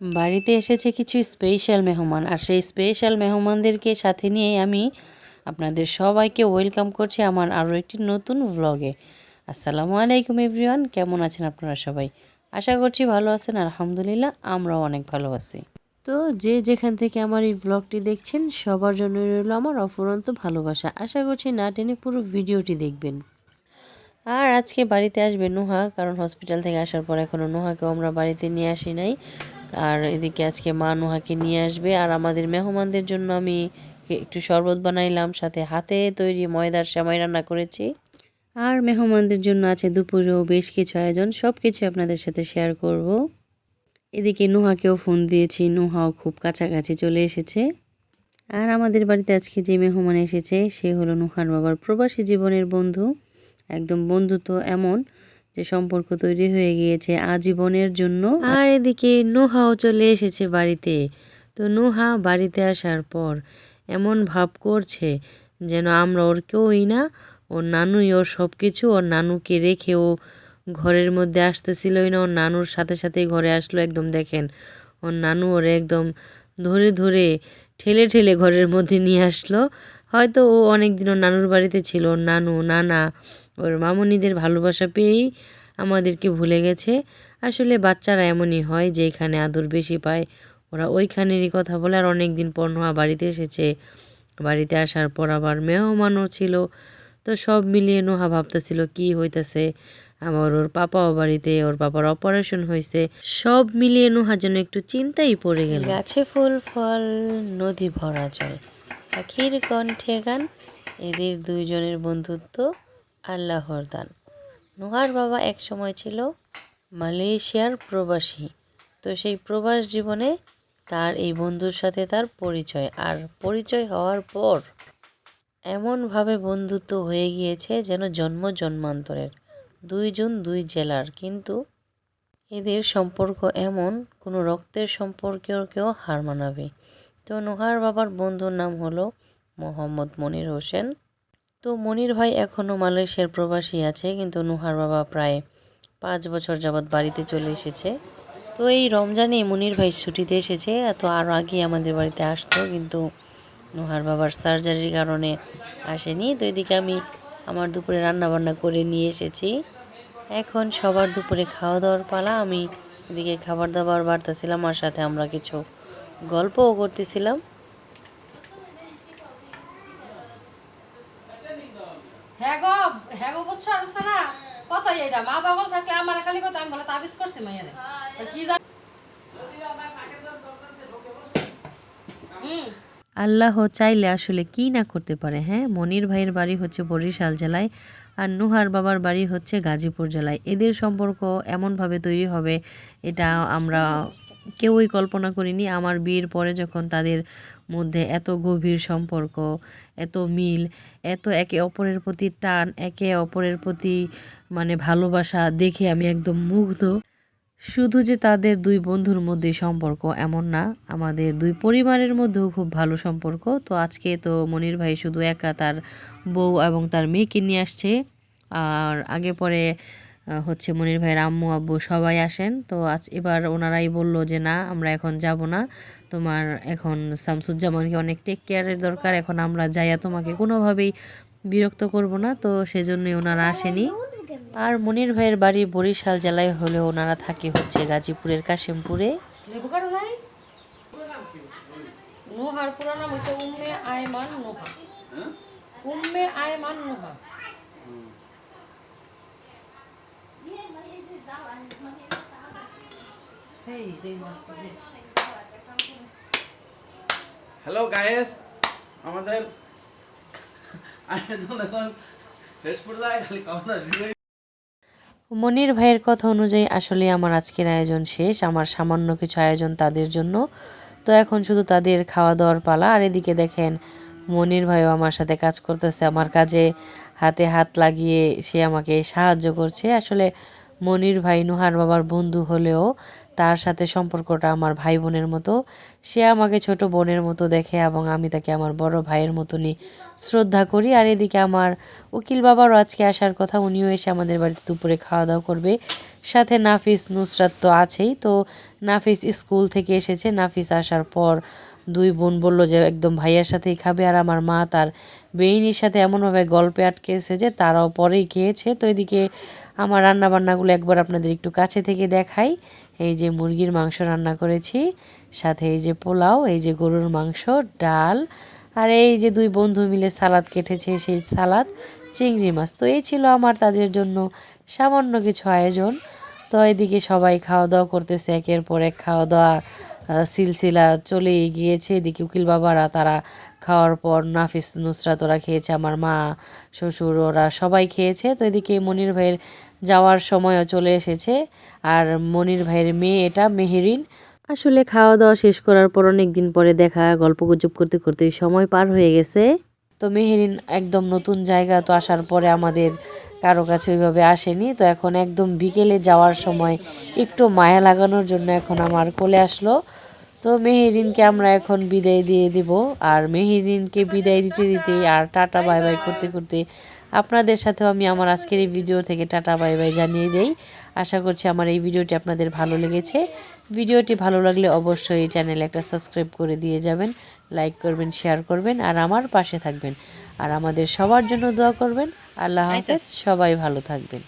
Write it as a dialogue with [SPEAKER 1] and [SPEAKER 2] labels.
[SPEAKER 1] বাড়িতে এসেছে কিছু স্পেশাল মেহমান আর সেই স্পেশাল মেহমানদেরকে সাথে নিয়ে আমি আপনাদের সবাইকে ওয়েলকাম করছি আমার আরও একটি নতুন ভ্লগে আসসালামু আলাইকুম এভরিওয়ান কেমন আছেন আপনারা সবাই? আশা করছি ভালো আছেন, আলহামদুলিল্লাহ আমরাও অনেক ভালো আছি। তো যে যেখান থেকে আমার এই ব্লগটি দেখছেন, সবার জন্য রইল আমার অফুরন্ত ভালোবাসা। আশা করছি না টেনে পুরো ভিডিওটি দেখবেন। আর আজকে বাড়িতে আসবে নোহা, কারণ হসপিটাল থেকে আসার পর এখনও নোহাকেও আমরা বাড়িতে নিয়ে আসি নাই। আর এদিকে আজকে মা নোহাকে নিয়ে আসবে। আর আমাদের মেহমানদের জন্য আমি একটু শরবত বানাইলাম, সাথে হাতে তৈরি ময়দার সেমাই রান্না করেছি। আর মেহমানদের জন্য আছে দুপুরেও বেশ কিছু আয়োজন সব কিছু আপনাদের সাথে শেয়ার করব। এদিকে নুহাকেও ফোন দিয়েছি, নুহাও খুব কাছাকাছি চলে এসেছে। আর আমাদের বাড়িতে আজকে যে মেহমান এসেছে, সে হলো নুহার বাবার প্রবাসী জীবনের বন্ধু। একদম বন্ধুত্ব এমন যে সম্পর্ক তৈরি হয়ে গিয়েছে আজীবনের জন্য। আর এদিকে নোহাও চলে এসেছে বাড়িতে। তো নোহা বাড়িতে আসার পর এমন ভাব করছে যেন আমরা ওর কেউই না, ওর নানুই, ওর সব কিছু ওর নানুকে রেখে ও ঘরের মধ্যে আসতেছিলই না। ওর নানুর সাথে সাথেই ঘরে আসলো একদম, দেখেন। ওর নানু ওরে একদম ধরে ধরে ঠেলে ঠেলে ঘরের মধ্যে নিয়ে আসলো। হয়তো ও অনেক দিন ওর নানুর বাড়িতে ছিল, ওর নানু, নানা ওর মামনিদের ভালোবাসা পেয়েই আমাদেরকে ভুলে গেছে। আসলে বাচ্চারা এমনই হয় যে এখানে আদর বেশি পায়, ওরা ওইখানেরই কথা বলে। আর অনেক দিন পর বাড়িতে এসেছে। বাড়িতে আসার পর আবার মেহমানও ছিল। তো সব মিলিয়ে নোহা ভাবতেছিল, কি হইতেছে? আবার ওর পাপাও বাড়িতে, ওর পাপার অপারেশন হয়েছে সব মিলিয়ে নোহা যেন একটু চিন্তাই পড়ে গেল। গাছে ফুল, ফল, নদী ভরা জল। পাখির কণ্ঠে গান, এদের দুইজনের বন্ধুত্ব আল্লাহর দান। নোহার বাবা এক সময় ছিল মালয়েশিয়ার প্রবাসী। তো সেই প্রবাস জীবনে তার এই বন্ধুর সাথে তার পরিচয়। আর পরিচয় হওয়ার পর এমনভাবে বন্ধুত্ব হয়ে গিয়েছে যেন জন্ম জন্মান্তরের। দুইজন দুই জেলার। কিন্তু এদের সম্পর্ক এমন, কোনো রক্তের সম্পর্কেও কেউ হার মানাবে। তো নোহার বাবার বন্ধুর নাম হলো মোহাম্মদ মনির হোসেন। তো মনির ভাই এখনও মালয়েশিয়ার প্রবাসী আছে, কিন্তু নুহার বাবা প্রায় পাঁচ বছর যাবৎ বাড়িতে চলে এসেছে। তো এই রমজানে মনির ভাই ছুটিতে এসেছে তো আরও আগে আমাদের বাড়িতে আসতো, কিন্তু নুহার বাবার সার্জারির কারণে আসেনি। তো এদিকে আমি আমার দুপুরে রান্না বান্না করে নিয়ে এসেছি। এখন সবার দুপুরে খাওয়া দাওয়ার পালা, আমি এদিকে খাবার দাবার বাড়তেছিলাম, আর সাথে আমরা কিছু গল্পও করতেছিলাম
[SPEAKER 2] হ্যাঁ গো হ্যাঁ গো বুঝছ মা বাবা থাকলে আমার খালি কথা, আমি বলে করছি কি জান
[SPEAKER 1] আল্লাহ চাইলে আসলে কি না করতে পারে হ্যাঁ? মনির ভাইয়ের বাড়ি হচ্ছে বরিশাল জেলায় আর নুহার বাবার বাড়ি হচ্ছে গাজীপুর জেলায়। এদের সম্পর্ক এমনভাবে তৈরি হবে, এটা আমরা কেউই কল্পনা করিনি আমার বিয়ের পরে যখন তাদের মধ্যে এত গভীর সম্পর্ক, এত মিল, এত একে অপরের প্রতি টান, একে অপরের প্রতি মানে ভালোবাসা দেখে আমি একদম মুগ্ধ। শুধু যে তাদের দুই বন্ধুর মধ্যে সম্পর্ক এমন না, আমাদের দুই পরিবারের মধ্যেও খুব ভালো সম্পর্ক। তো আজকে তো মনির ভাই শুধু একা তার বউ এবং তার মেয়েকে নিয়ে আসছে, আর আগে পরে হচ্ছে মনির ভাইয়ের আম্মু, আব্বু সবাই আসেন। তো আজ এবার ওনারাই বলল যে, না, আমরা এখন যাব না। তোমার এখন শামসুজ্জামানকে অনেক টেক কেয়ারের দরকার। এখন আমরা যাইয়া তোমাকে কোনোভাবেই বিরক্ত করব না। তো সেজন্যই ওনারা আসেনি। আর মনির ভাইয়ের বাড়ি বরিশাল জেলায় হলেও ওনারা থাকে হচ্ছে গাজীপুরের কাশিমপুরে।
[SPEAKER 2] নুহার পুরো নাম হচ্ছে উম্মে আয়মান নুহা উম্মে আয়মান নুহা হেই দেই মাছ দে
[SPEAKER 3] হ্যালো গায়েস আমাদের আয়োজন এখন শেষ পর্যায়ে খালি কথা
[SPEAKER 1] মনির ভাইয়ের কথা অনুযায়ী আসলে আমার আজকের আয়োজন শেষ আমার সামান্য কিছু আয়োজন তাদের জন্য। তো এখন শুধু তাদের খাওয়া দাওয়ার পালা। আর এদিকে দেখেন মনির ভাইও আমার সাথে কাজ করতেছে আমার কাজে। হাতে হাত লাগিয়ে সে আমাকে সাহায্য করছে। আসলে মনির ভাই নুহার বাবার বন্ধু হলেও তার সাথে সম্পর্কটা আমার ভাই বোনের মতো। সে আমাকে ছোট বোনের মতো দেখে এবং আমি তাকে আমার বড় ভাইয়ের মতনই শ্রদ্ধা করি। আর এদিকে আমার উকিল বাবারও আজকে আসার কথা, উনিও এসে আমাদের বাড়িতে দুপুরে খাওয়া দাওয়া করবে। সাথে নাফিস, নুসরাত তো আছেই। তো নাফিস স্কুল থেকে এসেছে। নাফিস আসার পর দুই বোন বলল যে, একদম ভাইয়ার সাথেই খাবে আর আমার মা তার বেইনির সাথে এমনভাবে গল্পে আটকেছে যে তারাও পরেই খেয়েছে। তো এদিকে আমার রান্না বান্নাগুলো একবার আপনাদের একটু কাছে থেকে দেখাই। এই যে মুরগির মাংস রান্না করেছি, সাথে এই যে পোলাও, এই যে গরুর মাংস, ডাল, আর এই যে দুই বন্ধু মিলে সালাদ কেটেছে সেই সালাদ, চিংড়ি মাছ। তো এই ছিল আমার তাদের জন্য সামান্য কিছু আয়োজন। তো এদিকে সবাই খাওয়া দাওয়া করতেছে, একের পর এক খাওয়া দাওয়া সিলসিলা চলেই গিয়েছে। এদিকে উকিল বাবারা তারা খাওয়ার পর নাফিস নুসরাত ওরা খেয়েছে, আমার মা, শ্বশুর ওরা সবাই খেয়েছে। তো এদিকে মনির ভাইয়ের যাওয়ার সময়ও চলে এসেছে। আর মনির ভাইয়ের মেয়ে এটা, মেহেরিন। আসলে খাওয়া দাওয়া শেষ করার পর অনেক দিন পরে দেখা গল্প গুজব করতে করতে সময় পার হয়ে গেছে। তো মেহেরিন একদম নতুন জায়গা, তো আসার পরে আমাদের কারও কাছে ওইভাবে আসেনি। তো এখন একদম বিকেলে যাওয়ার সময় একটু মায়া লাগানোর জন্য এখন আমার কোলে আসলো। তো মেহেরিনকে আমরা এখন বিদায় দিয়ে দিব। আর মেহেরিনকে বিদায় দিতে দিতে আর টাটা বাই বাই করতে করতে আপনাদের সাথেও আমি আমার আজকের এই ভিডিও থেকে টাটা বাই বাই জানিয়ে দেই। আশা করছি আমার এই ভিডিওটি আপনাদের ভালো লেগেছে। ভিডিওটি ভালো লাগলে অবশ্যই এই চ্যানেলে একটা সাবস্ক্রাইব করে দিয়ে যাবেন লাইক করবেন শেয়ার করবেন আর আমার পাশে থাকবেন। আর আমাদের সবার জন্য দোয়া করবেন। আল্লাহ হাফেজ। সবাই ভালো থাকবেন।